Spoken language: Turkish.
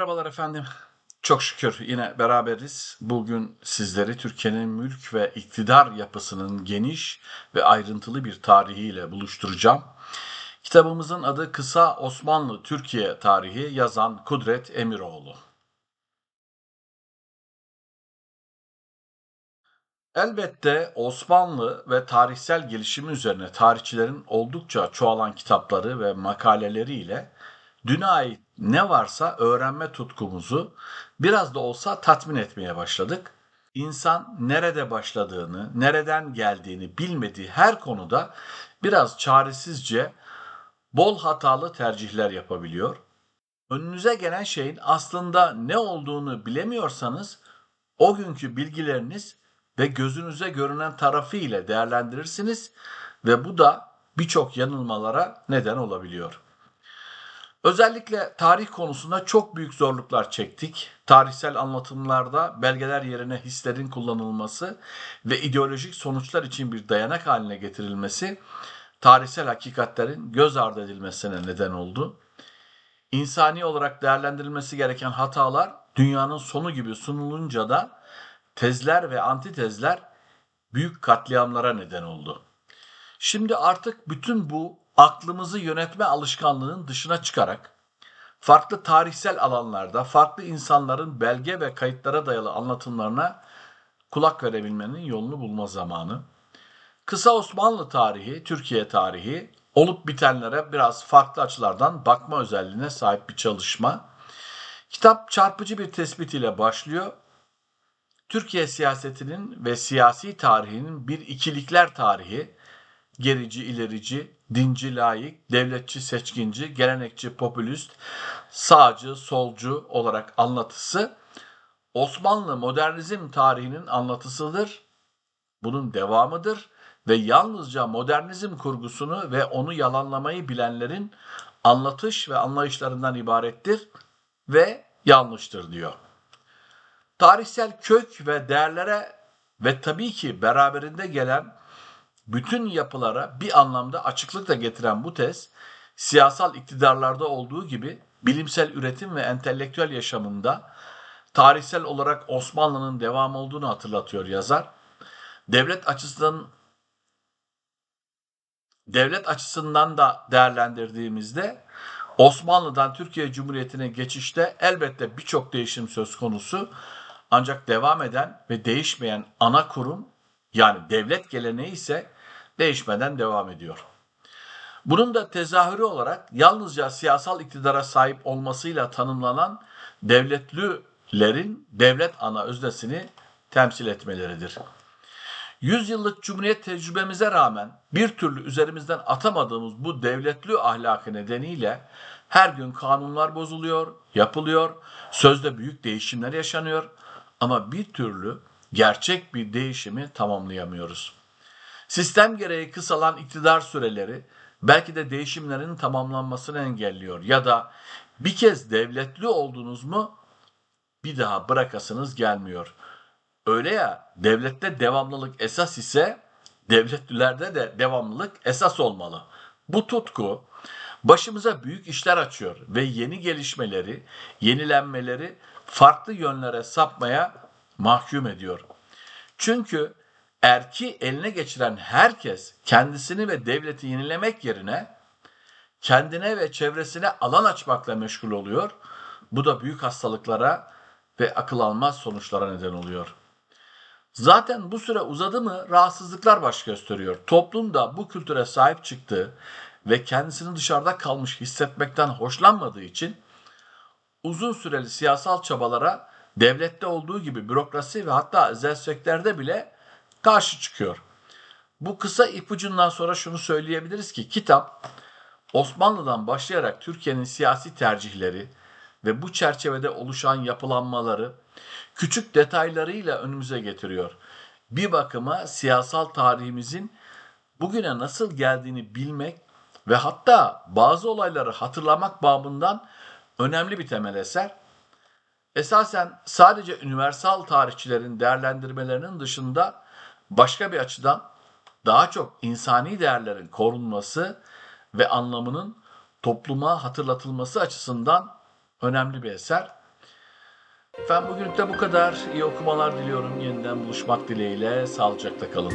Merhabalar efendim. Çok şükür yine beraberiz. Bugün sizleri Türkiye'nin mülk ve iktidar yapısının geniş ve ayrıntılı bir tarihiyle buluşturacağım. Kitabımızın adı Kısa Osmanlı Türkiye Tarihi yazan Kudret Emiroğlu. Elbette Osmanlı ve tarihsel gelişimi üzerine tarihçilerin oldukça çoğalan kitapları ve makaleleriyle düne ait ne varsa öğrenme tutkumuzu biraz da olsa tatmin etmeye başladık. İnsan nerede başladığını, nereden geldiğini bilmediği her konuda biraz çaresizce bol hatalı tercihler yapabiliyor. Önünüze gelen şeyin aslında ne olduğunu bilemiyorsanız o günkü bilgileriniz ve gözünüze görünen tarafı ile değerlendirirsiniz ve bu da birçok yanılmalara neden olabiliyor. Özellikle tarih konusunda çok büyük zorluklar çektik. Tarihsel anlatımlarda belgeler yerine hislerin kullanılması ve ideolojik sonuçlar için bir dayanak haline getirilmesi tarihsel hakikatlerin göz ardı edilmesine neden oldu. İnsani olarak değerlendirilmesi gereken hatalar dünyanın sonu gibi sunulunca da tezler ve antitezler büyük katliamlara neden oldu. Şimdi artık bütün bu aklımızı yönetme alışkanlığının dışına çıkarak farklı tarihsel alanlarda farklı insanların belge ve kayıtlara dayalı anlatımlarına kulak verebilmenin yolunu bulma zamanı. Kısa Osmanlı tarihi, Türkiye tarihi olup bitenlere biraz farklı açılardan bakma özelliğine sahip bir çalışma. Kitap çarpıcı bir tespit ile başlıyor. Türkiye siyasetinin ve siyasi tarihinin bir ikilikler tarihi, gerici, ilerici, dinci, layık, devletçi, seçkinci, gelenekçi, popülist, sağcı, solcu olarak anlatısı Osmanlı modernizm tarihinin anlatısıdır. Bunun devamıdır ve yalnızca modernizm kurgusunu ve onu yalanlamayı bilenlerin anlatış ve anlayışlarından ibarettir ve yanlıştır diyor. Tarihsel kök ve değerlere ve tabii ki beraberinde gelen bütün yapılara bir anlamda açıklıkla getiren bu tez, siyasal iktidarlarda olduğu gibi bilimsel üretim ve entelektüel yaşamında tarihsel olarak Osmanlı'nın devam olduğunu hatırlatıyor yazar. Devlet açısından devlet açısından da değerlendirdiğimizde Osmanlı'dan Türkiye Cumhuriyeti'ne geçişte elbette birçok değişim söz konusu. Ancak devam eden ve değişmeyen ana kurum yani devlet geleneği ise değişmeden devam ediyor. Bunun da tezahürü olarak yalnızca siyasal iktidara sahip olmasıyla tanımlanan devletlilerin devlet ana öznesini temsil etmeleridir. Yüzyıllık cumhuriyet tecrübemize rağmen bir türlü üzerimizden atamadığımız bu devletli ahlakı nedeniyle her gün kanunlar bozuluyor, yapılıyor, sözde büyük değişimler yaşanıyor ama bir türlü gerçek bir değişimi tamamlayamıyoruz. Sistem gereği kısalan iktidar süreleri belki de değişimlerin tamamlanmasını engelliyor ya da bir kez devletli oldunuz mu bir daha bırakasınız gelmiyor. Öyle ya devlette devamlılık esas ise devletlilerde de devamlılık esas olmalı. Bu tutku başımıza büyük işler açıyor ve yeni gelişmeleri, yenilenmeleri farklı yönlere sapmaya mahkum ediyor. Çünkü erki eline geçiren herkes kendisini ve devleti yenilemek yerine kendine ve çevresine alan açmakla meşgul oluyor. Bu da büyük hastalıklara ve akıl almaz sonuçlara neden oluyor. Zaten bu süre uzadı mı rahatsızlıklar baş gösteriyor. Toplum da bu kültüre sahip çıktığı ve kendisini dışarıda kalmış hissetmekten hoşlanmadığı için uzun süreli siyasal çabalara devlette olduğu gibi bürokrasi ve hatta özel sektörderde bile karşı çıkıyor. Bu kısa ipucundan sonra şunu söyleyebiliriz ki kitap Osmanlı'dan başlayarak Türkiye'nin siyasi tercihleri ve bu çerçevede oluşan yapılanmaları küçük detaylarıyla önümüze getiriyor. Bir bakıma siyasal tarihimizin bugüne nasıl geldiğini bilmek ve hatta bazı olayları hatırlamak babından önemli bir temel eser. Esasen sadece üniversal tarihçilerin değerlendirmelerinin dışında başka bir açıdan daha çok insani değerlerin korunması ve anlamının topluma hatırlatılması açısından önemli bir eser. Efendim bugünlük de bu kadar. İyi okumalar diliyorum. Yeniden buluşmak dileğiyle. Sağlıcakla kalın.